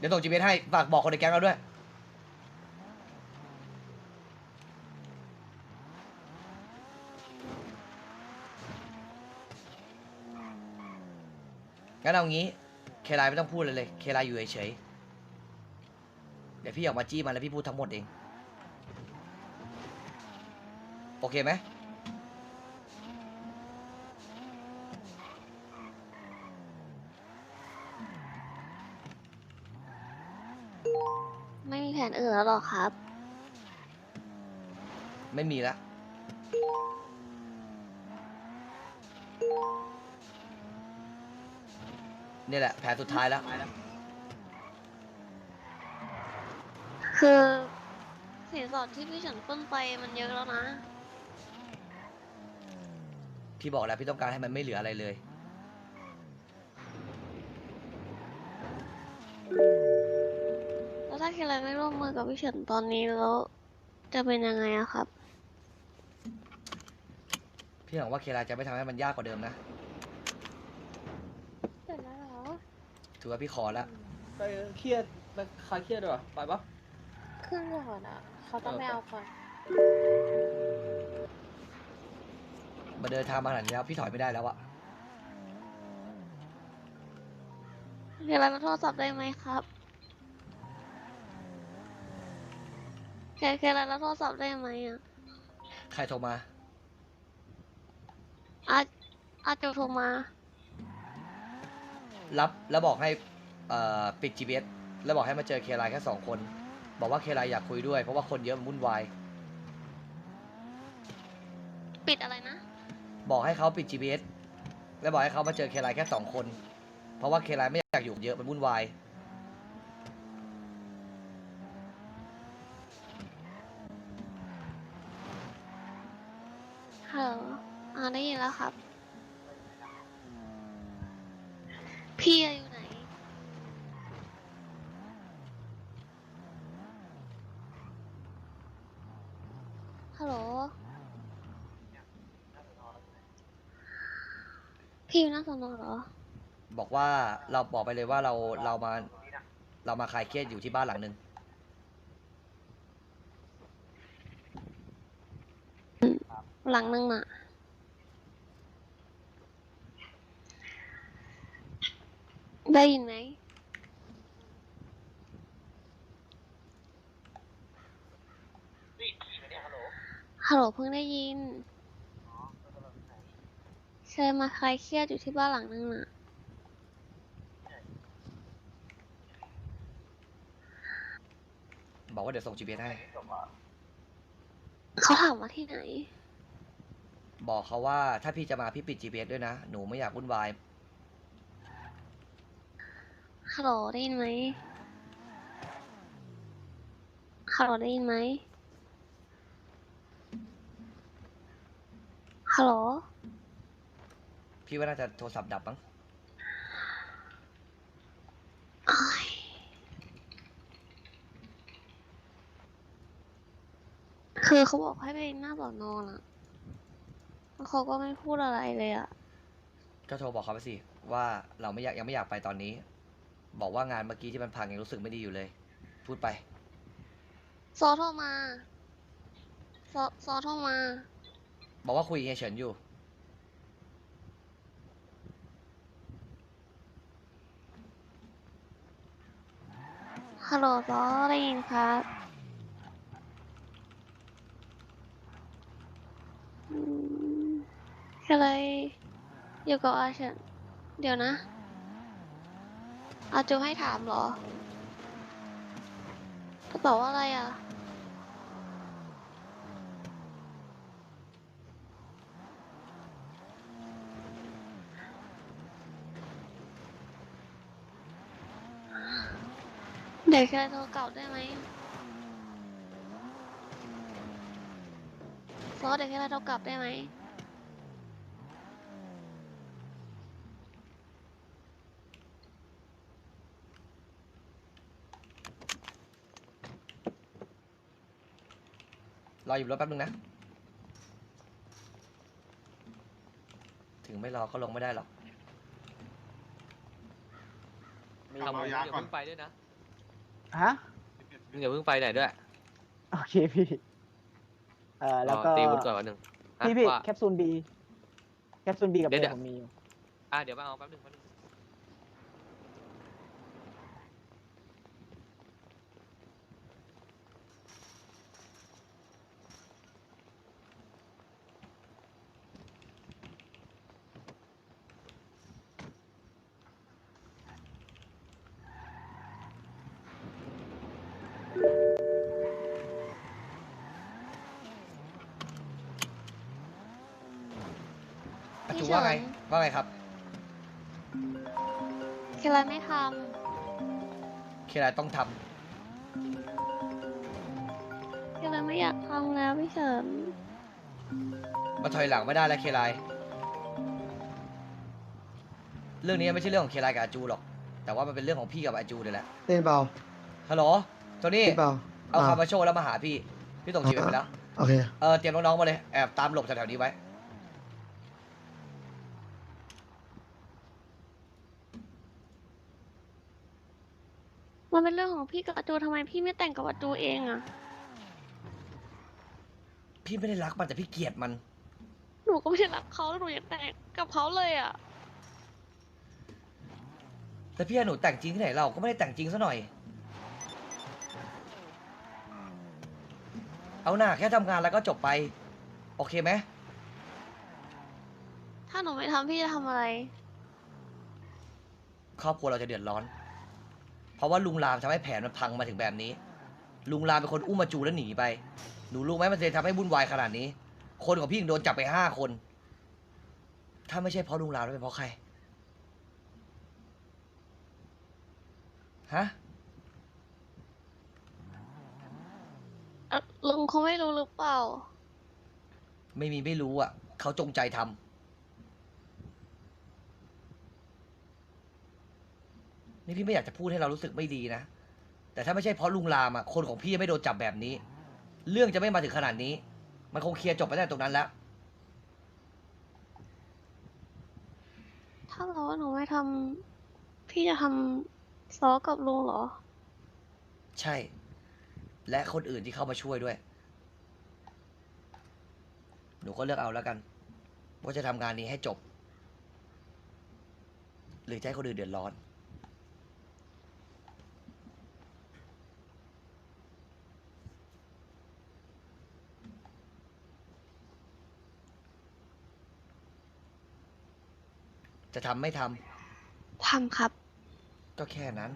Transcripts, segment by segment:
เดี๋ยวส่งจีเให้ฝากบอกคนในแก๊งเราด้วย งั้นเอางี้ เคไลไม่ต้องพูดเลยเลย เคไลอยู่เฉยๆเดี๋ยวพี่ออกมาจี้มันแล้วพี่พูดทั้งหมดเอง โอเคไหม ไม่มีแผน อื่นแล้วหรอครับ ไม่มีละนี่แหละแผนสุดท้ายแล้ว คือสินสอดที่พี่เฉินปล้นไปมันเยอะแล้วนะ พี่บอกแล้วพี่ต้องการให้มันไม่เหลืออะไรเลย แล้วถ้าเคไรไม่ร่วมมือกับพี่เฉินตอนนี้แล้ว จะเป็นยังไงอะครับ พี่หวังว่าเคลาจะไม่ทำให้มันยากกว่าเดิมนะ เสร็จแล้วเหรอถือว่าพี่ขอแล้วไปเครียดไปคลายเครียดดีกว่าไปปะขึ้นก่อนอะเขาต้องไม่เอาก่อนมาเดินทางมาขนาดนี้แล้วพี่ถอยไม่ได้แล้วอะเคไรมาโทรศัพท์ได้ไหมครับ เคเคไรรับโทรศัพท์ได้ไหมอะใครโทรมา อาอาจะโทรมา รับแล้วบอกให้เอ่อปิด GPS แล้วบอกให้มาเจอเคลาแค่สองคน บอกว่าเคลาอยากคุยด้วย เพราะว่าคนเยอะมันวุ่นวาย ปิดอะไรนะ บอกให้เขาปิด GPS แล้วบอกให้เขามาเจอเคลาแค่สองคน เพราะว่าเคลาไม่อยากอยู่เยอะมันวุ่นวาย ฮัลโหลอ่าได้ยินแล้วครับ พี่อยู่ไหน ฮัลโหล พี่อยู่หน้าสอนอเหรอ บอกว่าเราบอกไปเลยว่าเราเรามาเรามาคลายเครียดอยู่ที่บ้านหลังหนึ่งหลังนึงน่ะ ได้ยินไหม ฮัลโหลเพิ่งได้ยิน เชิญมาคลายเครียดอยู่ที่บ้านหลังนึงน่ะ บอกว่าเดี๋ยวส่ง GPS ให้ เขาถามว่าที่ไหน บอกเขาว่าถ้าพี่จะมาพี่ปิด GPS ด้วยนะ หนูไม่อยากวุ่นวาย ฮัลโหลได้ยินไหมฮัลโหลได้ยินไหมฮัลโหล พี่ว่าน่าจะโทรศัพท์ดับมั้งอ้ายคือเขาบอกให้ไปหน้าสอนอน่ะแล้วเขาก็ไม่พูดอะไรเลยอะก็โทรบอกเขาไปสิว่าเราไม่อยากยังไม่อยากไปตอนนี้ บอกว่างานเมื่อกี้ที่มันพังยังรู้สึกไม่ดีอยู่เลย พูดไป ซอโทรมา ซอซอโทรมา บอกว่าคุยกับเฮียเฉินอยู่ ฮัลโหลซอได้ยินครับอืมอะไรอยู่กับอาเฉินเดี๋ยวนะ อาจูให้ถามเหรอ จะตอบว่าอะไรอะ เดี๋ยวแค่โทรเก่าได้ไหมซอสเดี๋ยวแค่โทรกลับได้ไหม รออยู่รถแป๊บนึงนะ ถึงไม่รอก็ลงไม่ได้หรอก มีทำมายาอย่าก่อน เพิ่งไปด้วยนะฮะ มึงอย่าเพิ่งไปไหนด้วยโอเคพี่ เอ่อ แล้วก็ รอตีวุฒิก่อนวันหนึ่งฮะพี่พี่ว่า แคปซูลบี แคปซูลบีกับเดี๋เบยว ลผมมีอยู่ อะเดี๋ยวมาเอาแป๊บหนึงแป๊บหนึง ว่าไงนว่าไงครับ เคไรไม่ทเคไรต้องทำำเคไรไม่อยากทำแล้วพี่เฉินมาถอยหลังไม่ได้แล้วเคไรเรื่องนี้ไม่ใช่เรื่องของเคไรกับอาจูหรอก แต่ว่ามันเป็นเรื่องของพี่กับอาจูนี่แหละเล่นเปล่าฮัลโหลโทนี่เล่นเปล่าเอาอ่คามาโชว์แล้วมาหาพี่ พี่ส่งจีไปแล้ว โอเค เออเตรียมน้องๆมาเลย แอบตามหลบแถวๆนี้ไว้ มันเป็นเรื่องของพี่กับอาจูทำไมพี่ไม่แต่งกับอาจูเองอะพี่ไม่ได้รักมันแต่พี่เกลียดมัน หนูก็ไม่ได้รักเขาแล้วหนูอยากแต่งกับเขาเลยอะแต่พี่ให้หนูแต่งจริงที่ไหนเราก็ไม่ได้แต่งจริงซะหน่อย เอาหน้าแค่ทำงานแล้วก็จบไป โอเคไหมถ้าหนูไม่ทำพี่จะทำอะไร ครอบครัวเราจะเดือดร้อน เพราะว่าลุงรามทำให้แผนมันพังมาถึงแบบนี้ ลุงรามเป็นคนอุ้มมาจูแล้วหนีไป หนูรู้ไหมมันจะทำให้วุ่นวายขนาดนี้ คนของพี่ยังโดนจับไปห้าคน ถ้าไม่ใช่เพราะลุงรามแล้วเป็นเพราะใคร ฮะ เอ่อลุงเขาไม่รู้หรือเปล่า ไม่มีไม่รู้อะ เขาจงใจทำ นี่พี่ไม่อยากจะพูดให้เรารู้สึกไม่ดีนะ แต่ถ้าไม่ใช่เพราะลุงรามอะ คนของพี่ไม่โดนจับแบบนี้ เรื่องจะไม่มาถึงขนาดนี้ มันคงเคลียร์จบไปตั้งแต่ตรงนั้นแล้ว ถ้าเราว่าหนูไม่ทำพี่จะทำซอกับลุงเหรอ ใช่ และคนอื่นที่เข้ามาช่วยด้วย หนูก็เลือกเอาแล้วกัน ว่าจะทำงานนี้ให้จบ หรือจะให้คนอื่นเดือดร้อน จะทำไม่ททำครับำก็แค่นั้น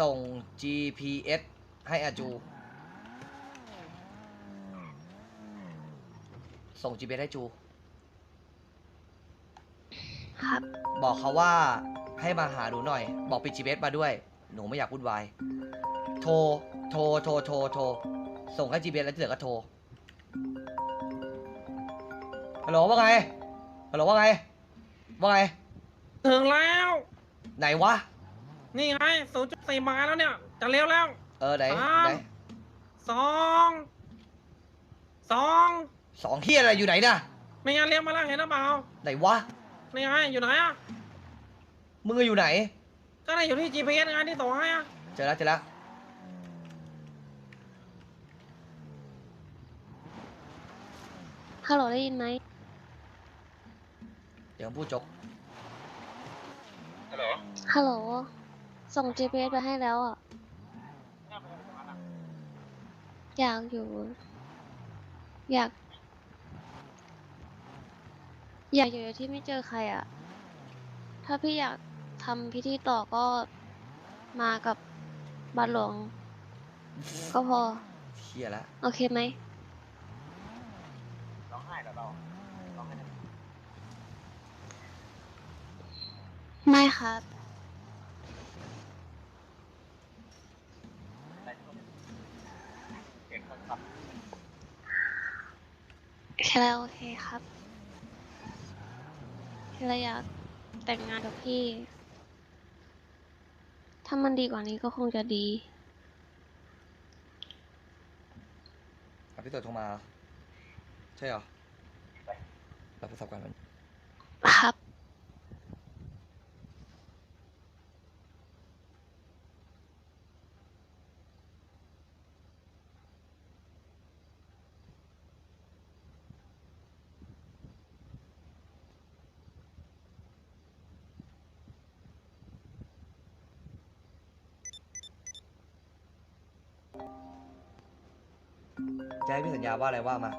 ส่ง GPS ให้อาจู ส่ง GPS ให้จู ครับ บอกเขาว่าให้มาหาหนูหน่อย บอกปิด GPS มาด้วย หนูไม่อยากวุ่นวาย โทร โทร โทร โทร โทร ส่งให้ GPS แล้วที่เหลือก็โทร ฮัลโหลว่าไง ฮัลโหลว่าไง ว่าไง ถึงแล้ว ไหนวะ นี่ไงศูนย์จุดสี่มาแล้วเนี่ย จะเร็วแล้ว เออไหนสามไหนสองสองสองเฮียอะไรอยู่ไหนน่ะไม่งั้นเรียกมาแล้วเห็นหรือเปล่าไหนวะนี่ไงอยู่ไหนอะมึงอะอยู่ไหน ก็ได้อยู่ที่ GPS ไงที่ส่งให้อะเจอแล้วเจอแล้วฮัลโหลได้ยินไหม เดี๋ยวผมพูดจกฮัลโหล ส่ง GPS ไปให้แล้วอะ อยากอยู่ อยาก อยากอยู่โดยที่ไม่เจอใครอะ ถ้าพี่อยากทำพิธีต่อก็มากับบาทหลวง ก็พอ เฮียละโอเคไหมไม่ครับ ค่แล้วโอเคครับแค่เราอยากแต่งงานกับพี่ ถ้ามันดีกว่านี้ก็คงจะดี อะพี่ตัวโทรมา ใช่เหรอรับโทรศัพท์กันมันครับ จะให้พี่สัญญาว่าอะไรว่ามา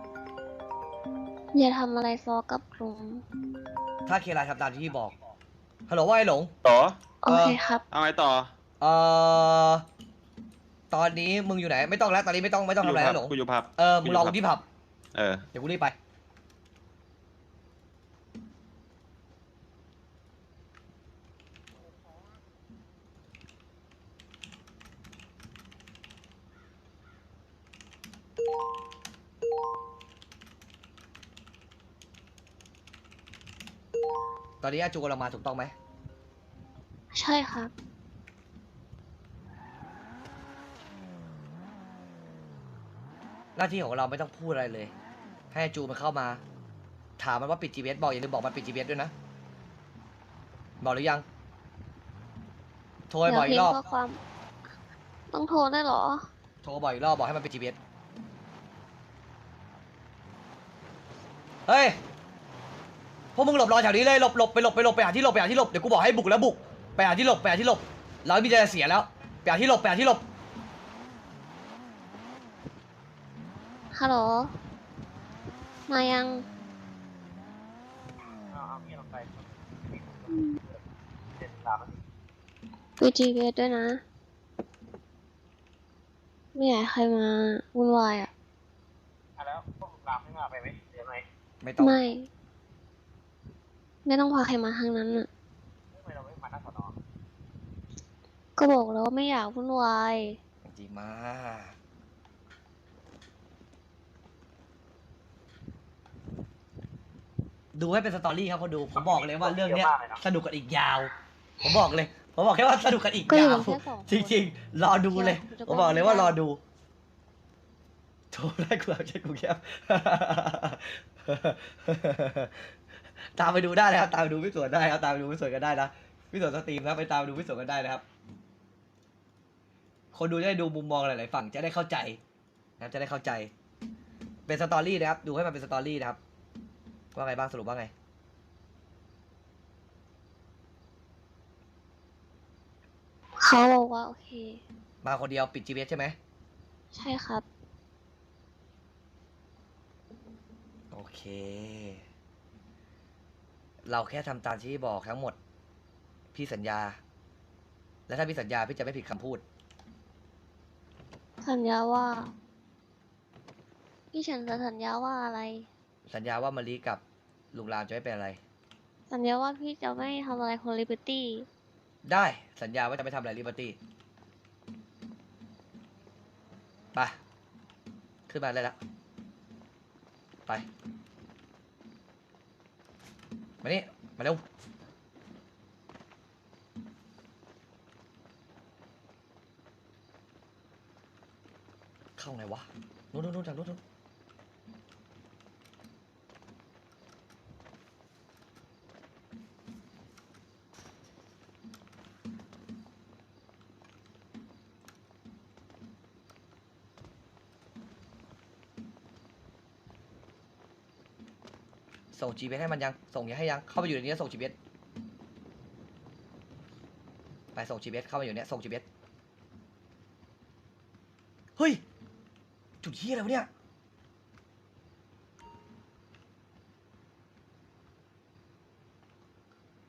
อย่าทำอะไรซอกับลุงถ้าเคไลทำตามที่พี่บอก ฮัลโหลว่าไอ้หลง ต่อ โอเคครับ เอาไงต่อเอ่อ ตอนนี้มึงอยู่ไหน ไม่ต้องแล้ว ตอนนี้ไม่ต้องไม่ต้องทำอะไรแล้วหลง กูอยู่ผับ เออ มึงรอกูที่ผับ เออ เดี๋ยวกูรีบไป อนนี้อาจูกำลังมาถูกต้องไหมใช่ครับ หน้าที่ของเราไม่ต้องพูดอะไรเลย ให้อาจูมันเข้ามา ถามมันว่าปิด GPS บอกอย่าลืมบอกมันปิด GPS ด้วยนะ บอกหรือยัง โทรไปเดี๋ยบ่วอยพิอีมกรอบพ์ข้อความ ต้องโทรได้วยเหรอ โทรบ่อยอีกรอบบอกให้มันปิด GPS เฮ้ย พวกมึงหลบรอแถวนี้เลยหลบหลบไปหลบไปหลบไปหาที่หลบไปหาที่หลบเดี๋ยวกูบอกให้บุกแล้วบุกไปหาที่หลบไปหาที่หลบเราไม่มีอะไรจะเสียแล้วไปหาที่หลบไปหาที่หลบฮัลโหลมายังวีจีเวด้วยนะ ไม่อยากให้ใครมาวุ่นวายอะแล้วพวกรามไม่มาไปไหมเดี๋ยวไหมไม่ต้อง ไม่ ไม่ต้องพาใครมาทางนั้นอะ ทำไมเราไม่มาหน้าสอนอก็บอกแล้วว่าไม่อยากวุ่นวาย ดีมากดูให้เป็นสตอรี่ครับคนดู ผมบอกเลยว่าเรื่องเนี้ย สนุกกันอีกยาว ผมบอกเลย ผมบอกแค่ว่าสนุกกันอีกก็อยู่ยาว กันแค่สองคนจริงๆ รอดูเลยเดี๋ยวผมบอกเลยว่ารอจะบอกดู โทรได้กูเอาใช่กูแคบ ตามไปดูได้นะครับ ตามไปดูพี่สวนได้ครับ ตามไปดูพี่สวนกันได้นะพี่สวนสตรีมนะไปตามดูพี่สวนกันได้นะครับ คนดูจะได้ดูมุมมองหลายๆฝั่งจะได้เข้าใจนะครับจะได้เข้าใจ เป็นสตอรี่นะครับ ดูให้มันเป็นสตอรี่นะครับ ว่าไงบ้างสรุปว่าไง เขาบอกว่าโอเค มาคนเดียวปิด GPS ใช่ไหมใช่ครับ โอเค เราแค่ทำตามที่บอกทั้งหมด พี่สัญญา และถ้าพี่สัญญาพี่จะไม่ผิดคำพูด สัญญาว่า พี่เฉินจะสัญญาว่าอะไร สัญญาว่ามารีกับลุงรามจะไม่เป็นอะไร สัญญาว่าพี่จะไม่ทำอะไรคนลิเบอร์ตี้ ได้สัญญาว่าจะไม่ทำอะไรลิเบอร์ตี้ไปขึ้นมาได้แล้วไป มานี่มาเร็วเข้าไงวะนู้นนู้นนู้นจากนู้นนู้นส่ง GPS ให้มันยังส่งยังให้ยัง เข้าไปอยู่ในนี้ส่ง GPS ไปส่ง GPS เข้ามาอยู่เนี้ยส่ง GPS เฮ้ย จุดที่อะไรวะเนี่ย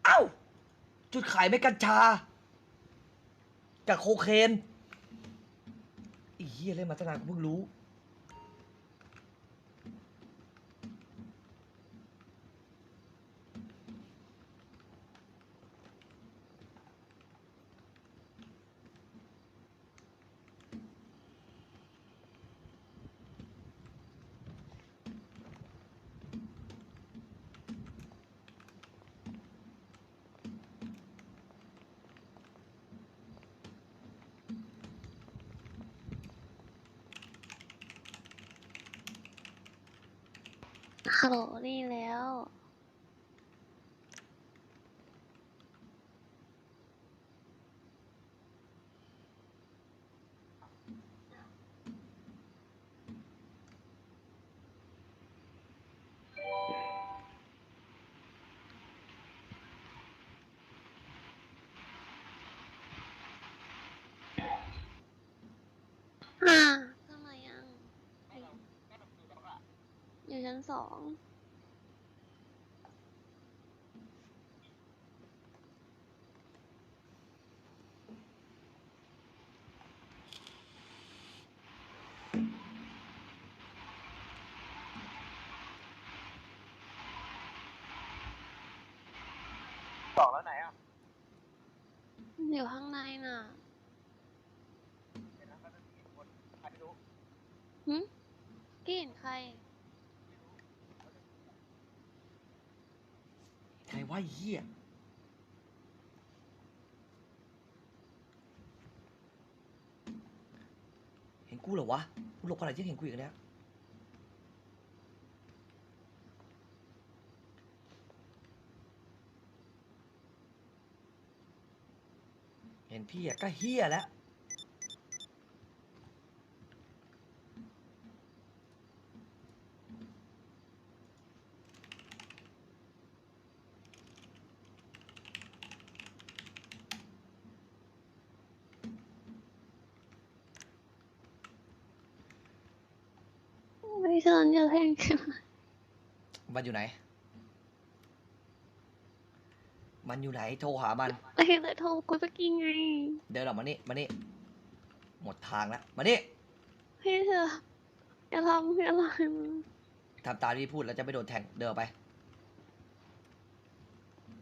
เอ้า จุดขายไม่กัญชา กับโคเคนอีเหี้ยเล่นมาตั้งนานกูเพิ่งรู้ ฮัลโหลนี่แล้ว อ่าขึ้นมายัง อยู่ ชั้นสองสองแล้วไหนอะอยู่ข้างในน่ะหึกี้เห็นใครใคร ว่าเหี้ยเห็นกูเหรอวะกูหลบขนาดที่เห็นกูอีกแล้วเห็นพี่อะก็เฮี้ยแล้ว ไม่เชิญจะแทงกันมันอยู่ไหน มันอยู่ไหน โทรหามัน ไอ้เลยโทรคุยเมื่อกี้ไงเดินออกมานี่ มานี่ หมดทางแล้ว มานี่พี่เธออย่าทำอย่าทำทำตามที่พูดแล้วจะไม่โดนแทง เดินออกไป